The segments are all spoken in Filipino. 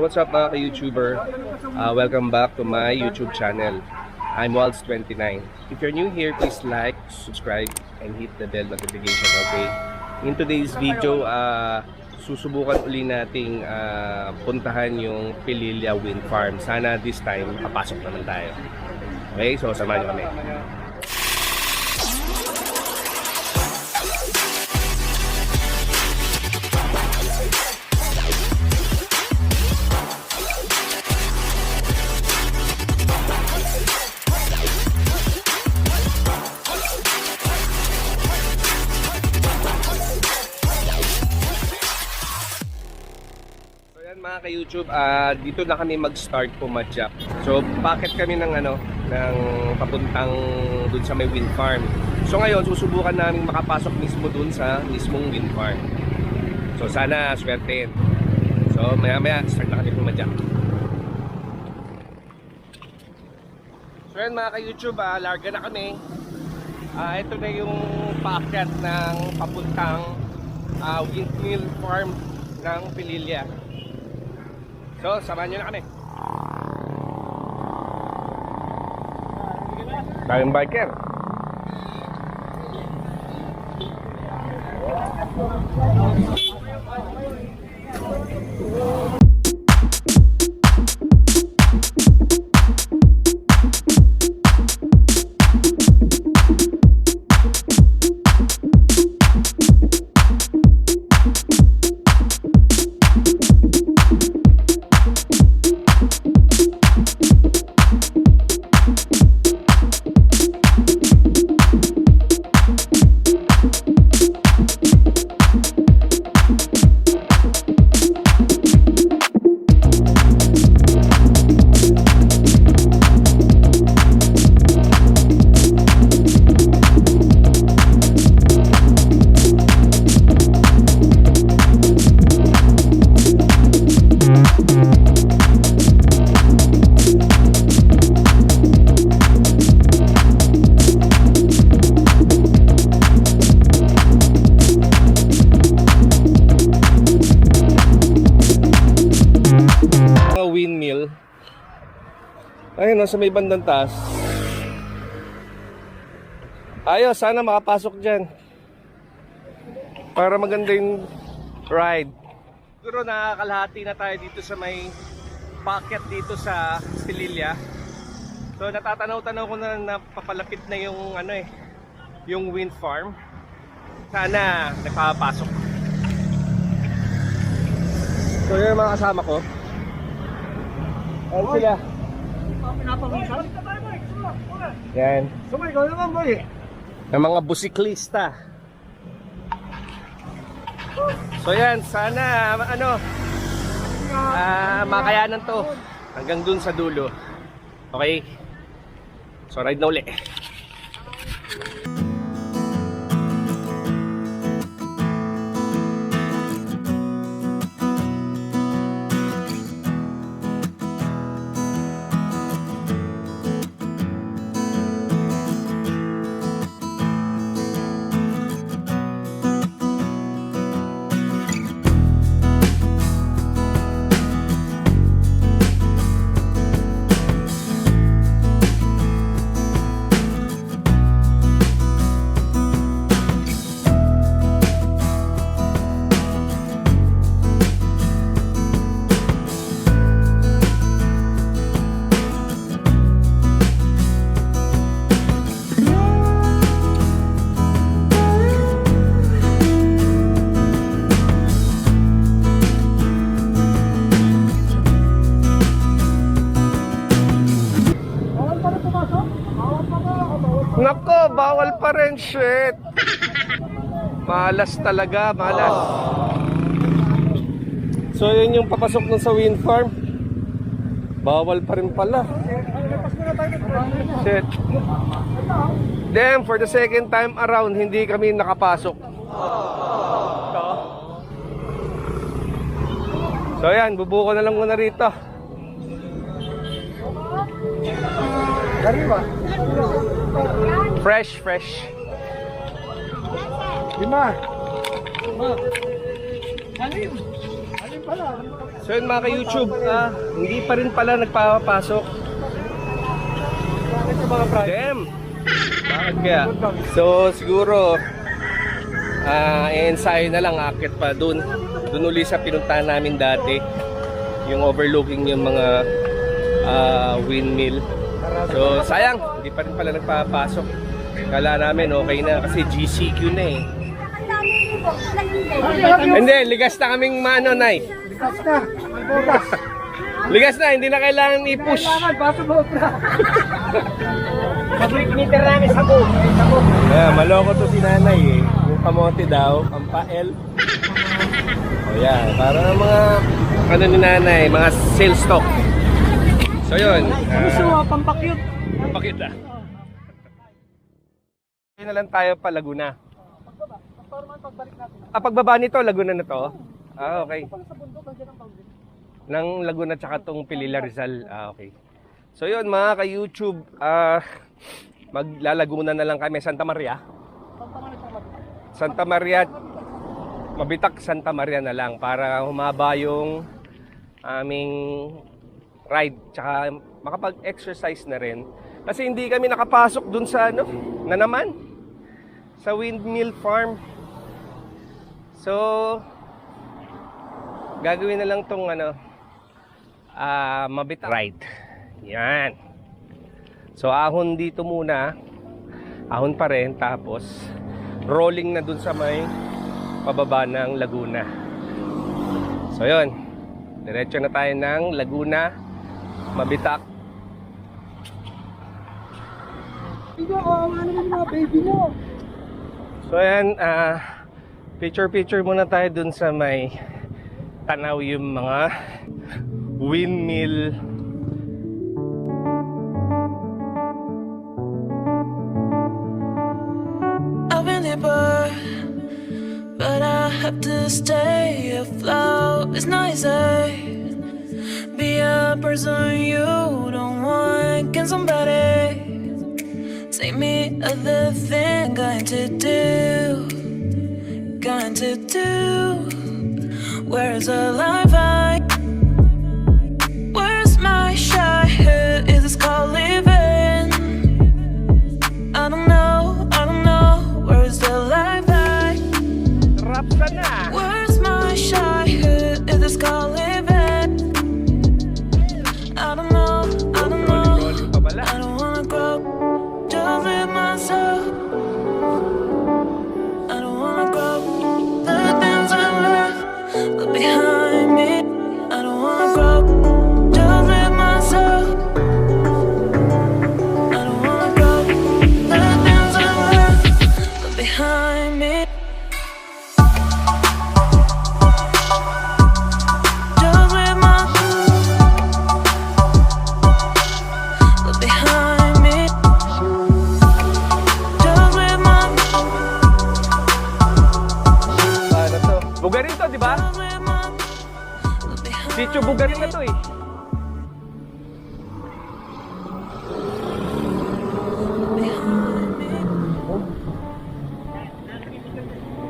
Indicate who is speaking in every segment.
Speaker 1: What's up mga ka-YouTuber? Uh, welcome back to my YouTube channel. I'm Waltz29. If you're new here, please like, subscribe, and hit the bell notification, okay? In today's video, uh, susubukan uli nating uh, puntahan yung Pililia Wind Farm. Sana this time, papasok naman tayo. Okay, so samahan nyo kami. Mga ka-YouTube, ah, dito na kami mag-start pumadyak. So bakit kami ng ano, ng papuntang dun sa may wind farm. So ngayon, susubukan namin makapasok mismo dun sa mismong wind farm. So sana swerte. So maya maya, start na kami pumadyak. So yan mga ka-YouTube, ah, larga na kami. Ah, ito na yung paakyat ng papuntang ah, windmill farm ng Pililia. So, samahan nyo na kami. Daming biker. Mga Ayun, nasa may bandang taas. Ayos, sana makapasok dyan. Para maganda yung ride. Siguro nakakalahati na tayo dito sa may pocket dito sa Pililla. So natatanaw-tanaw ko na napapalapit na yung ano eh, yung wind farm. Sana nakapasok. So yun mga kasama ko. Ayan sila. Yan.
Speaker 2: Sumay, naman, boy.
Speaker 1: Ng mga busiklista. So yan, sana ano ah makayanan to hanggang dun sa dulo. Okay? So ride na uli. Shit. Malas talaga, malas. So yun yung papasok nun sa wind farm. Bawal pa rin pala. Shit. Damn, for the second time around, hindi kami nakapasok. So yan, bubuko na lang muna rito. Fresh, fresh.
Speaker 2: Lima. Lima. Anim. Anim pala.
Speaker 1: So yun mga ka-YouTube, ah, hindi pa rin pala nagpapasok.
Speaker 2: Bakit mga price?
Speaker 1: Damn! Bakit kaya? So siguro, ah, ensayo na lang, akit pa dun. Dun uli sa pinuntahan namin dati. Yung overlooking yung mga ah, windmill. So sayang, hindi pa rin pala nagpapasok. Kala namin okay na kasi GCQ na eh. Hindi, ligas na kaming mano, Nay.
Speaker 2: Likas na. Bukas.
Speaker 1: Ligas na, hindi na kailangan i-push.
Speaker 2: Kailangan, baso mo na. Public meter namin sa buo.
Speaker 1: Yeah, maloko to si nanay eh. Yung kamote daw, ang pael. O yan, para mga ano ni nanay, mga sales stock. So yun.
Speaker 2: Gusto
Speaker 1: Uh,
Speaker 2: mo, pampakyut.
Speaker 1: pakita. Hindi na lang tayo pa Laguna.
Speaker 2: Para man pagbalik natin.
Speaker 1: Ah, pagbaba nito, Laguna na to? Ah, okay.
Speaker 2: Sa bundok, ang boundary.
Speaker 1: ng Laguna tsaka tong Pilila Rizal. Ah, okay. So yun mga ka-YouTube, ah maglalaguna na lang kami Santa Maria.
Speaker 2: Santa Maria Mabitak
Speaker 1: Santa Maria na lang para humaba yung aming ride tsaka makapag-exercise na rin. Kasi hindi kami nakapasok dun sa ano, na naman sa windmill farm. So gagawin na lang tong ano ah Mabitak ride. Yan. So ahon dito muna. Ahon pa rin tapos rolling na dun sa may pababa ng Laguna. So yun. Diretso na tayo ng Laguna, Mabitak.
Speaker 2: Hindi ako, ano yung mga baby mo.
Speaker 1: So ayan, ah picture-picture muna tayo dun sa may tanaw yung mga windmill.
Speaker 3: But, but I have to stay afloat. It's not easy. Be a person you don't want. Can somebody take me other thing? Going to do, going to do. Where's the life I?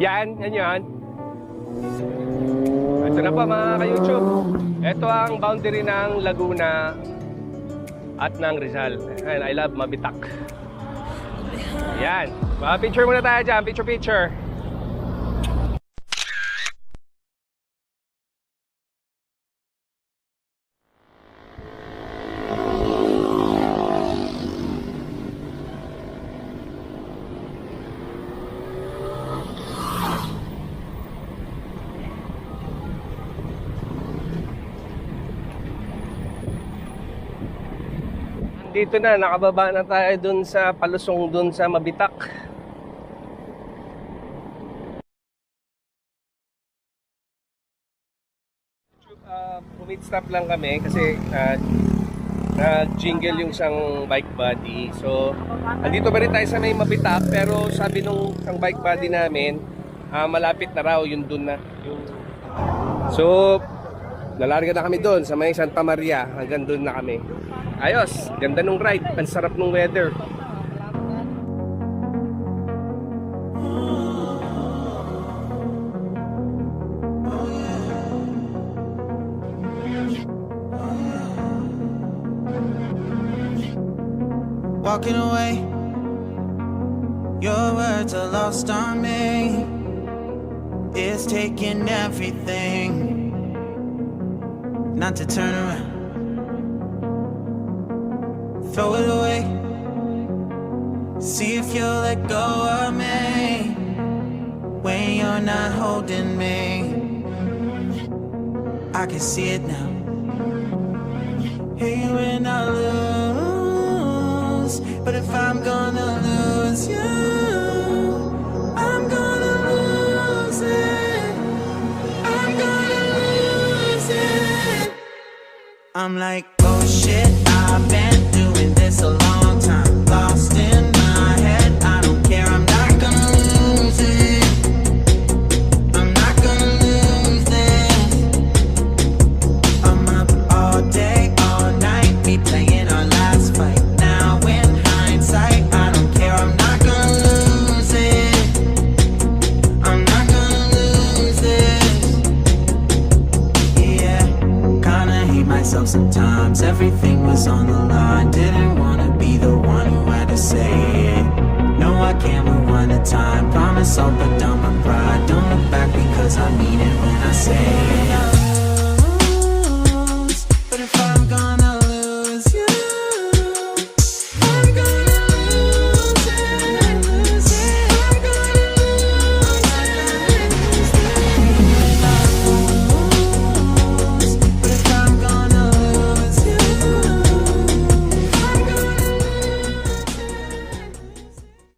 Speaker 1: Yan, yan yan. Ito na pa mga ka-YouTube. Ito ang boundary ng Laguna at ng Rizal. And I love Mabitak. Yan. Mga picture muna tayo dyan. Picture, picture. Dito na, nakababa na tayo dun sa palusong dun sa Mabitak. Uh, pumit stop lang kami kasi uh, nag-jingle yung isang bike body. So, andito pa rin tayo sa may Mabitak pero sabi nung isang bike body namin, ah, malapit na raw yung dun na. Yung... So, Nalarga na kami doon sa may Santa Maria. Hanggang doon na kami. Ayos, ganda nung ride. Ang sarap nung weather.
Speaker 4: Walking away Your words are lost on me It's taking everything Not to turn around Throw it away. See if you'll let go of me when you're not holding me. I can see it now. Hey, when I lose, but if I'm gonna lose you, I'm gonna lose it. I'm gonna lose it. I'm like, oh shit, I've been this a sometimes. Everything was on the line. Didn't wanna be the one who had to say it. No, I can't rewind the time. Promise I'll put down my pride. Don't look back because I mean it when I say it.